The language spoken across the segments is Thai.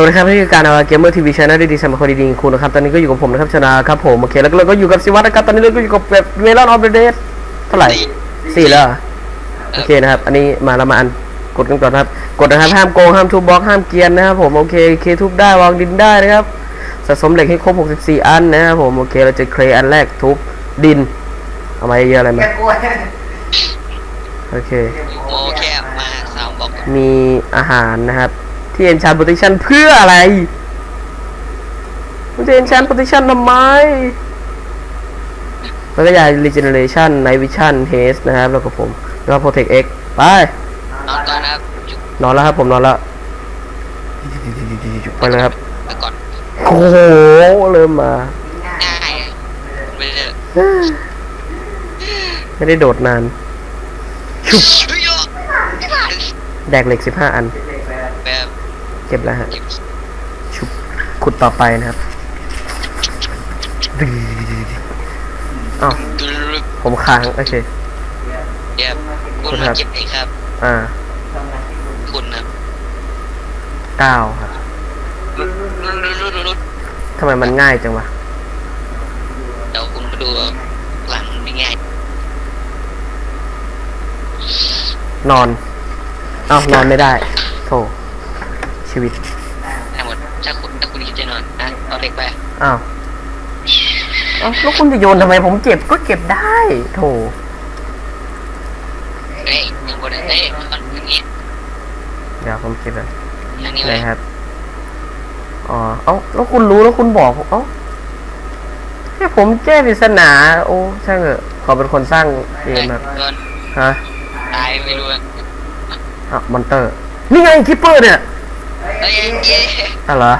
วัสดีครับนี่คือการเอาเกมเมอร์ทีวีชแนลดีๆสำหรับคนดีๆคุณนะครับ ตอนนี้ก็อยู่กับผมนะครับชนะครับผม โอเค แล้วก็เราก็อยู่กับซิวัตนะครับ ตอนนี้เราก็อยู่กับแบบเวลอนออฟเดอะเดย์เท่าไหร่สี่แล้วเหรอโอเคนะครับ อันนี้มาเรามาอันกดกันก่อนนะครับ กดนะครับ ห้ามโกง ห้ามทุบบล็อก ห้ามเกรียนนะครับผม โอเค เคทุบได้ วางดินได้นะครับ สะสมเหล็กให้ครบ 64 อันนะครับผม โอเค เราจะเคลอันแรกทุบดิน เอามาเยอะๆอะไรมาแกกลัวโอเคโอเคมาสามบอกมีอาหารนะครับ ที่ enchant protection เพื่ออะไรมันจะ enchant protection ทำไมแล้วก็ยา regeneration night vision haste นะครับแล้วก็ผม แล้วก็ protect x ไป นอนก่อนนะครับจุกนอนแล้วครับผมนอนแล้วไปเลยครับ ไปก่อนโอ้โห เริ่มมา ง่ายไม่ได้ไม่ได้โดดนาน ชุบเฮ้ยโยแดกเหล็ก15อันแบบ เก็บแล้วฮะเก็บชุบขุดต่อไปนะครับอ้าวดูรูปผมค้างโอเคเก็บคุณมาเก็บเองครับ อ่า คุณนะเก้าครับรุดรุดรุดรุดรุดทำไมมันง่ายจังวะเดี๋ยวคุณมาดูหลังมันง่าย นอน เอ้านอนไม่ได้โธ่ ชีวิตทั้งหมดถ้าคุณถ้าคุณคิดจะนอนอะเอาเด็กไปอ้าวเอ้าแล้วคุณจะโยนทำไมผมเก็บก็เก็บได้โธ่เฮ้ยยังบนเฮ้ยนอนอย่างนี้เดี๋ยวผมเก็บแบบอย่างนี้ไหเลนยครับ อ๋อ เอ้าแล้วคุณรู้แล้วคุณบอกผมเอ้าให้ผมแก้ปริศนาโอ้ช่างเถอะขอเป็นคนสร้างเกมครับโดนฮะ ตายไม่รู้อะ อะมอนเตอร์ นี่ไงคิปเปอร์เนี่ย เฮ้ยเย้อะเหรอ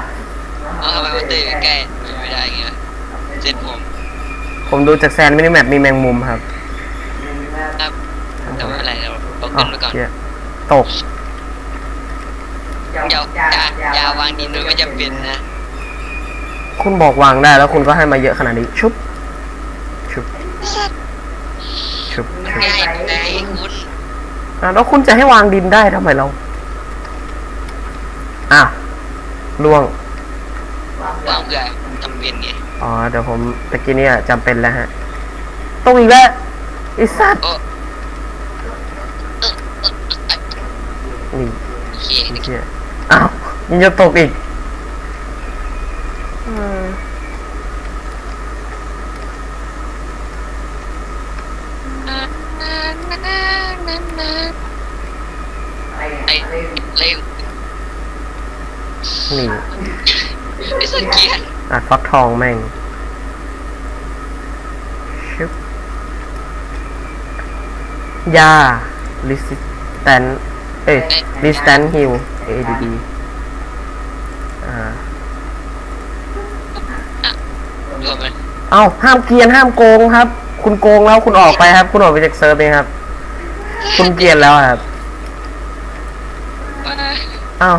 เอาทำไมมันตื่นใกล้ไม่ได้ไงเจ็ดผมผมดูจากแซนมินิแมปมีแมงมุมครับครับแต่ว่าอะไรเราเราอ๋อขึ้นไปก่อนเหี้ยตกอย่าอย่าอย่าวางดินโดยไม่จำเป็นนะ คุณบอกวางได้แล้วคุณก็ให้มาเยอะขนาดนี้ชุบชุบสัตว์ชุบมันชุบง่ายไปคุณอะแล้วคุณจะให้วางดินได้ทำไมเรา อะล่วง วางเพื่อจำเป็นไงอ๋อ เดี๋ยวผมตะกี้เนี่ยจำเป็นแล้วฮะตรงอีกแล้วไอ้สัตว์โอ้นี่โอเค ไอ้เชี่ยอ้าวยังจะตกอีกอืม ไอ้เล่น นี่ ไอ้สัตว์เกียร์อัดฟักทองแม่งชึบยา resistant เอ้ย resistant heal ADD อ่า รวมมันเอ้าห้ามเกรียนห้ามโกงครับ คุณโกงแล้วคุณออกไปครับ คุณออกไปจากเซิร์ฟเองครับ คุณเกรียนแล้วครับเอ้า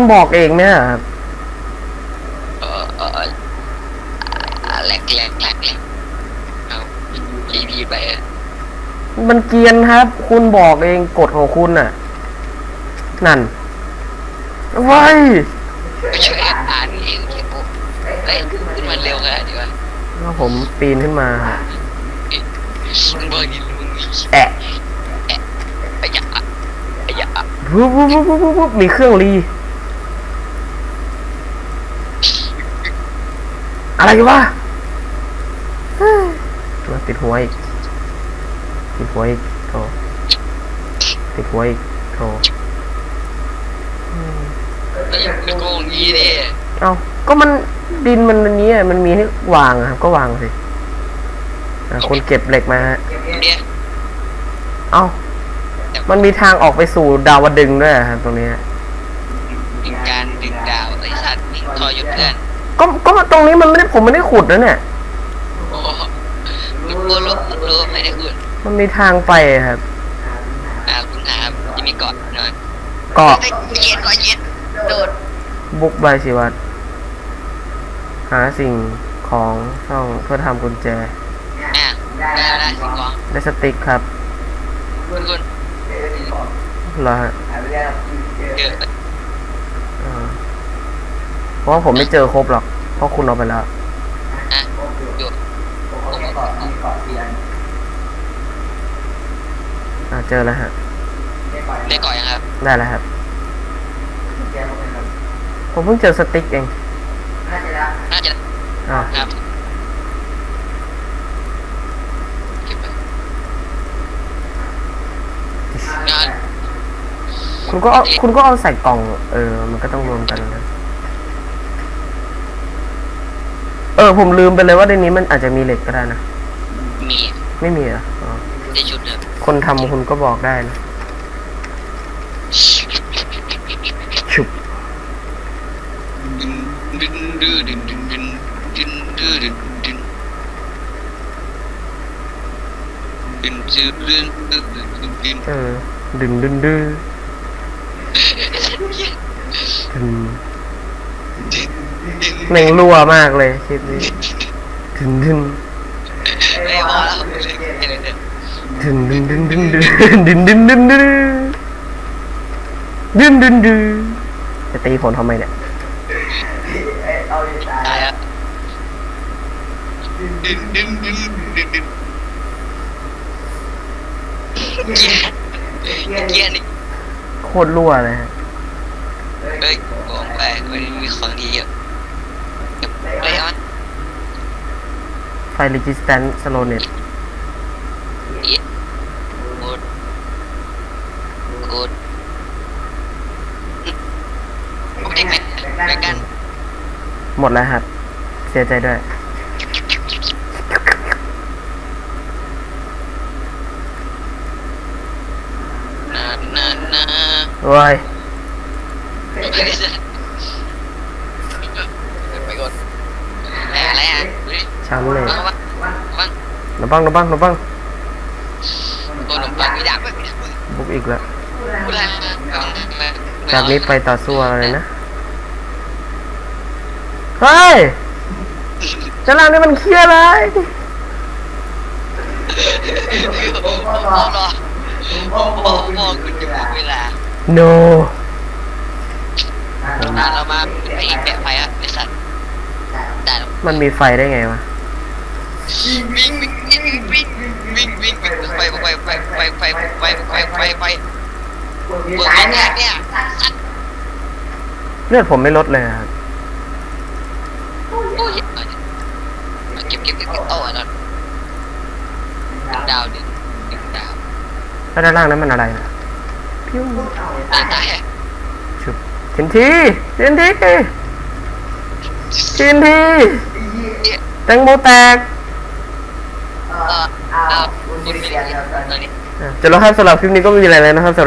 คุณบอกเองเนี่ยครับเออเออแหลกแหลกแหลกแหลกเอารีพีไปมันเกรียนครับ คุณบอกเองกฎของคุณน่ะ นั่นไว้ยไม่ช่วยอ่านเองเขียนปุ๊บเฮ้ยขึ้นมาเร็วขนาดนี้วะแล้วผมปีนขึ้นมา มึงบอกดิมึงแอะ ไอ้ยะไอ้ยะ วุบวุบวุบวุบวุบวุบมีเครื่องรี อะไรวะเฮ้ยมาติดหัวอีก ติดหัวอีกโถติดหัวอีกโถอืมเฮ้ยไม่โกงงี้ดิเอ้าก็มันดินมันอันนี้อะมันมีให้วางอะครับก็วางสิอะคนเก็บเหล็กมาฮะเนี่ยเอ้ามันมีทางออกไปสู่ดาวดึงส์ด้วยอะครับตรงนี้ฮะดึงการดึงดาวไอ้สัตว์นี่ทอยุดเพื่อน ก็ก็ตรงนี้มันไม่ได้ผมไม่ได้ขุดนะเนี่ย โอ้รู้รู้รู้ไม่ได้คุณมันมีทางไปครับ อ่าคุณหาที่มีเกาะหน่อยเกาะเย็นก่อนเย็นโดดบุกใบสิวัตหาสิ่งของช่องเพื่อทำกุญแจ อะได้แล้สิกองได้สติ๊กครับคุณคุณเหรอฮะเกิดอ่า ราะว่าผมไม่เจอครบหรอก เพราะคุณเอาไปแล้วนะอยู่อ่าเจอแล้วฮะ ได้ก่อนยังครับ ได้แล้วครับ ผมเพิ่งเจอสติ๊กเองน่าจะอ้าวครับเก็บไปงานคุณก็เอาคุณก็เอาใส่กล่อง เออ มันก็ต้องรวมกันนะ อผมลืมไปเลยว่าในนี้มันอาจจะมีเหล็กก็ได้นะ มีไม่มีเหรออ๋อมันชุดเดิมคนทำคุณก็บอกได้นะชุบดึงดื้อดึงดึงดึงดื้อดึงดึงดึงจืดดึงดึงดึงดึงเออดึงดึงดื้อดึง แม่งรั่วมากเลยคลิปนี้ดึงดึงไม่พอถึงดึงดึงดึงดึงดึงดึงดึงดึงดึงดึงดึงจะตีผมทำไมเนี่ยตายแล้วดึงดึงดึงดึงดึงเกียร์เกียนี่โคตรรั่วเลยฮะเอ้ยบอกไปมันมีของดีเยอะ เฮ้ยมันไฟ resistant slowness อีกกดกดเด็กแม่แม่กันหมดแล้วครับ เสียใจด้วย นานานาโอ้ยไปกดอะไรอะ ช้ำเลยบ้างบ้างนบ้างนบ้างนบ้างขนมปังมีดาบไหมบุกอีกแล้วกูได้จากนี้ไปต่อสู้อะไรนะเฮ้ยชั้นล่างนี่มันเคลียร์อะไรพ่อรอพ่อพ่อคุณจะหมดเวลา no นานเรามาไอ้แปะไฟอะไอ้สัตว์ได้แล้วมันมีไฟได้ไงวะ วิ่งวิ่งวิ่งวิ่งวิ่งวิ่งวิ่งไปไปไปไปไปไปไปไปไปเปิดเนี่ยเนี่ยสัตว์เลือดผมไม่ลดเลยครับโอ้ยเก็บเก็บเก็บโอ้ยนอนดาวดึงดึงดาวแล้วด้านล่างนั้นมันอะไรนะพิ้วตายตายชุบทินทีทินทีทินทีเนี่ยแตงโมแตก เออเออคุณไม่ได้ตอนนี้ อะเจะแล้วครับสำหรับคลิปนี้ก็ไม่มีอะไรแล้วนะครับสำหรับ